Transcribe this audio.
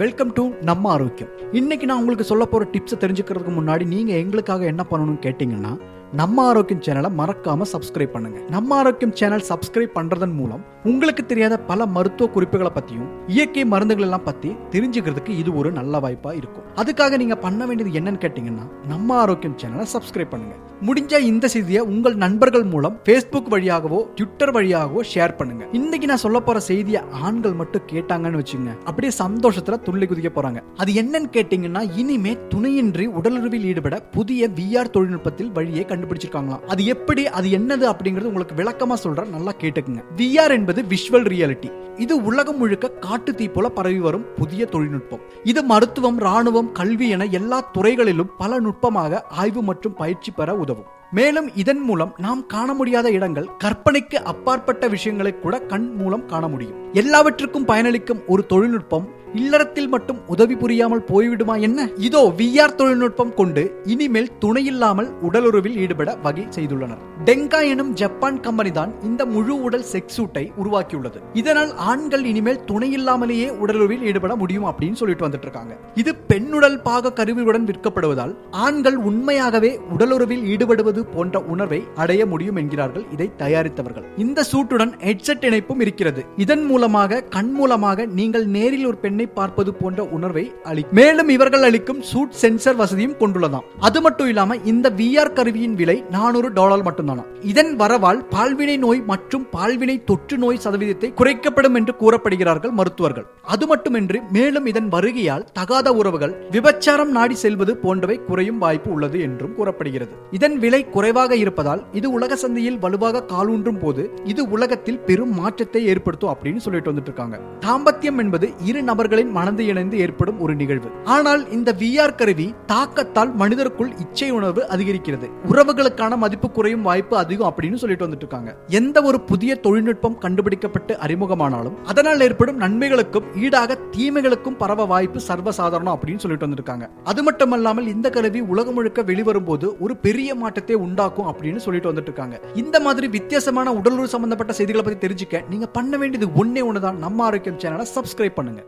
Welcome to நம்ம ஆரோக்கியம். இன்னைக்கு நான் உங்களுக்கு சொல்ல போற டிப்ஸை தெரிஞ்சுக்கிறதுக்கு முன்னாடி நீங்க எங்களுக்காக என்ன பண்ணணும்னு கேட்டீங்கன்னா நம்ம ஆரோக்கியம் சேனலை மறக்காம சப்ஸ்கிரைப் பண்ணுங்க. நம்ம ஆரோக்கியம் சேனல் சப்ஸ்கிரைப் பண்றதன் மூலம் உங்களுக்கு தெரியாத பல மருத்துவ குறிப்புகளை பத்தியும் இயற்கை மருந்துகள் எல்லாம் பத்தி தெரிஞ்சுக்கிறதுக்கு இது ஒரு நல்ல வாய்ப்பா இருக்கும். அதுக்காக நீங்க பண்ண வேண்டியது என்னன்னு கேட்டீங்கன்னா நம்ம ஆரோக்கியம் சேனலை சப்ஸ்கிரைப் பண்ணுங்க. முடிஞ்ச இந்த செய்தியை உங்கள் நண்பர்கள் மூலம் ஃபேஸ்புக் வழியாகவோ ட்விட்டர் வழியாகவோ ஷேர் பண்ணுங்க. இன்னைக்கு நான் சொல்ல போற செய்தியை ஆண்கள் மட்டும் கேட்டாங்கன்னு வச்சுங்க அப்படியே சந்தோஷத்துல துள்ளி குதிக்க போறாங்க. அது என்னன்னு கேட்டீங்கன்னா இனிமே துணையின்றி உடலுறவில் ஈடுபட புதிய விஆர் தொழில்நுட்பத்தில் வழியை கண்டுபிடிச்சிருக்காங்களாம். அது எப்படி அது என்னது அப்படிங்கறது உங்களுக்கு விளக்கமா சொல்றேன். நல்லா கேட்டுக்குங்க. விஆர் என்பது விஷுவல் ரியாலிட்டி இது உலகம் முழுக்க காட்டு தீ போல பரவி வரும் புதிய தொழில்நுட்பம். இது மருத்துவம் ராணுவம் கல்வி என எல்லா துறைகளிலும் பல நுட்பமாக ஆய்வு மற்றும் பயிற்சி பெற உதவும். மேலும் இதன் மூலம் நாம் காண முடியாத இடங்கள் கற்பனைக்கு அப்பாற்பட்ட விஷயங்களை கூட கண் மூலம் காண முடியும். எல்லாவற்றுக்கும் பயனளிக்கும் ஒரு தொழில்நுட்பம் இல்லறத்தில் மட்டும் உதவி புரியாமல் போய்விடுமா என்ன? இதோ விஆர் தொழில்நுட்பம் கொண்டு இனிமேல் துணையில்லாமல் உடலுறவில் ஈடுபட வகை செய்துள்ளனர். டெங்கா எனும் ஜப்பான் கம்பெனி தான் இந்த முழு உடல் செக்ஸ் சூட்டை உருவாக்கியுள்ளது. இதனால் ஆண்கள் இனிமேல் துணையில்லாமலேயே உடலுறவில் ஈடுபட முடியும் அப்படின்னு சொல்லிட்டு வந்துட்டு இருக்காங்க இது பெண்ணுடல் பாக கருவியுடன் விற்கப்படுவதால் ஆண்கள் உண்மையாகவே உடலுறவில் ஈடுபடுவது போன்ற உணர்வை அடைய முடியும் என்கிறார்கள் இதை தயாரித்தவர்கள். இந்த சூட்டுடன் ஹெட்செட் இணைப்பும் இருக்கிறது. இதன் மூலமாக கண் மூலமாக நீங்கள் நேரில் ஒரு பெண்ணை பார்ப்பது போன்ற உணர்வை அளிக்கும். மேலும் இவர்கள் அளிக்கும் சூட் சென்சர் வசதியும் கொண்டுள்ளதாம். அது மட்டும் இல்லாம இந்த விஆர் கருவியின் விலை நானூறு டாலர் மட்டும்தானா இதன் வரவால் பால்வினை நோய் மற்றும் பால்வினை தொற்று நோய் சதவீதத்தை குறைக்கப்படும் என்று கூறப்படுகிறார்கள் மருத்துவர்கள். அது மட்டுமின்றி மேலும் இதன் வருகையால் தகாத உறவுகள் விபச்சாரம் நாடி செல்வது போன்றவை குறையும் வாய்ப்பு உள்ளது என்றும் கூறப்படுகிறது. இதன் விலை குறைவாக இருப்பதால் இது உலக சந்தையில் வலுவாக காலூன்றும் போது இது உலகத்தில் பெரும் மாற்றத்தை ஏற்படுத்தும் அப்படின்னு சொல்லிட்டு வந்துட்டு இருக்காங்க தாம்பத்தியம் என்பது இரு நபர்களின் மனது இணைந்து ஏற்படும் ஒரு நிகழ்வு. ஆனால் இந்த விஆர் கருவி தாக்கத்தால் மனிதருக்குள் இச்சை உணர்வு அதிகரிக்கிறது. உறவுகளுக்கான மதிப்பு குறையும் வாய்ப்பு அதிகம் அப்படின்னு சொல்லிட்டு வந்துட்டு இருக்காங்க எந்த ஒரு புதிய தொழில்நுட்பம் கண்டுபிடிக்கப்பட்டு அறிமுகமானாலும் அதனால் ஏற்படும் நன்மைகளுக்கும் ஈடாக தீமைகளுக்கும் பரவ வாய்ப்பு சர்வசாதாரணம் அப்படின்னு சொல்லிட்டு வந்திருக்காங்க. அது மட்டுமல்லாமல் இந்த கருவி உலகம் முழுக்க வெளிவரும் போது ஒரு பெரிய மாற்றத்தை உண்டாக்கும் அப்படின்னு சொல்லிட்டு வந்துட்டு இருக்காங்க இந்த மாதிரி வித்தியாசமான உடலுறவு சம்பந்தப்பட்ட செய்திகளை பத்தி தெரிஞ்சுக்க நீங்க பண்ண வேண்டியது ஒன்னே ஒண்ணுதான். நம்ம ஆரோக்கியம் சேனலை சப்ஸ்கிரைப் பண்ணுங்க.